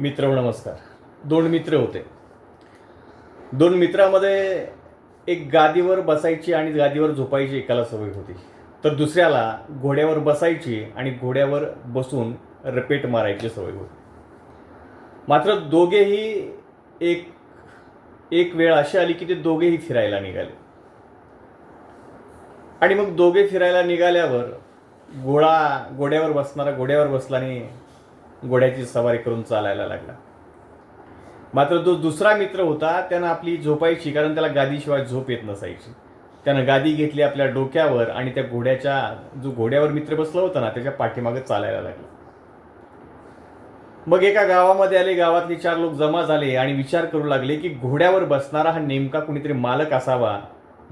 मित्र हो, नमस्कार. दोन मित्र होते. दोन मित्रामध्ये एक गादीवर बसायची आणि गादीवर झोपायची एकाला सवय होती. तर दुसऱ्याला घोड्यावर बसायची आणि घोड्यावर बसून रपेट मारायची सवय होती. मात्र दोघेही एक एक वेळ अशी आली की ते दोघेही फिरायला निघाले. आणि मग दोघे फिरायला निघाल्यावर घोडा घोड्यावर बसणारा घोड्यावर बसला आणि घोड्याची सवारी करून चालायला लागला. मात्र जो दुसरा मित्र होता त्यानं आपली झोपायची कारण त्याला गादीशिवाय झोप येत नसायची. त्यानं गादी घेतली आपल्या डोक्यावर आणि त्या घोड्याच्या जो घोड्यावर मित्र बसला होता ना त्याच्या पाठीमागे चालायला लागला. मग एका गावामध्ये आले गावातले चार लोक जमा झाले आणि विचार करू लागले की घोड्यावर बसणारा हा नेमका कुणीतरी मालक असावा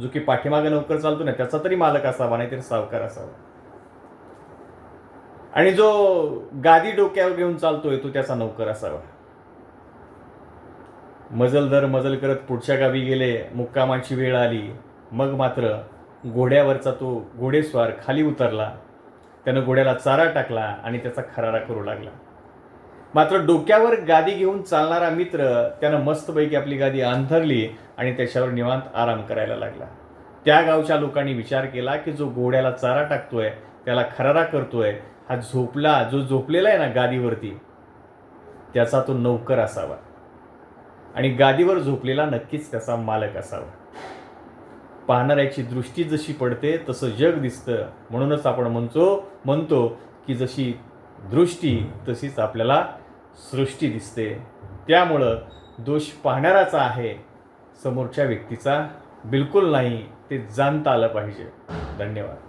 जो की पाठीमागे नोकर चालतो ना त्याचा तरी मालक असावा नाहीतरी सावकार असावा. आणि जो गादी डोक्यावर घेऊन चालतोय तो त्याचा नौकर असावा. मजल दर मजल करत पुढच्या गावी गेले मुक्कामाची वेळ आली. मग मात्र घोड्यावरचा तो घोडेस्वार खाली उतरला. त्यानं घोड्याला चारा टाकला आणि त्याचा खरारा करू लागला. मात्र डोक्यावर गादी घेऊन चालणारा मित्र त्यानं मस्तपैकी आपली गादी अंथरली आणि त्याच्यावर निवांत आराम करायला लागला. त्या गावच्या लोकांनी विचार केला की जो घोड्याला चारा टाकतोय त्याला खरारा करतोय हा झोपला जो झोपलेला आहे ना गादीवरती त्याचा तो नौकर असावा. आणि गादीवर झोपलेला नक्कीच त्याचा मालक असावा. पाहणाऱ्याची दृष्टी जशी पडते तसं जग दिसतं. म्हणूनच आपण म्हणतो म्हणतो की जशी दृष्टी तशीच आपल्याला सृष्टी दिसते. त्यामुळं दोष पाहणाराचा आहे समोरच्या व्यक्तीचा बिलकुल नाही ते जाणता आलं पाहिजे. धन्यवाद.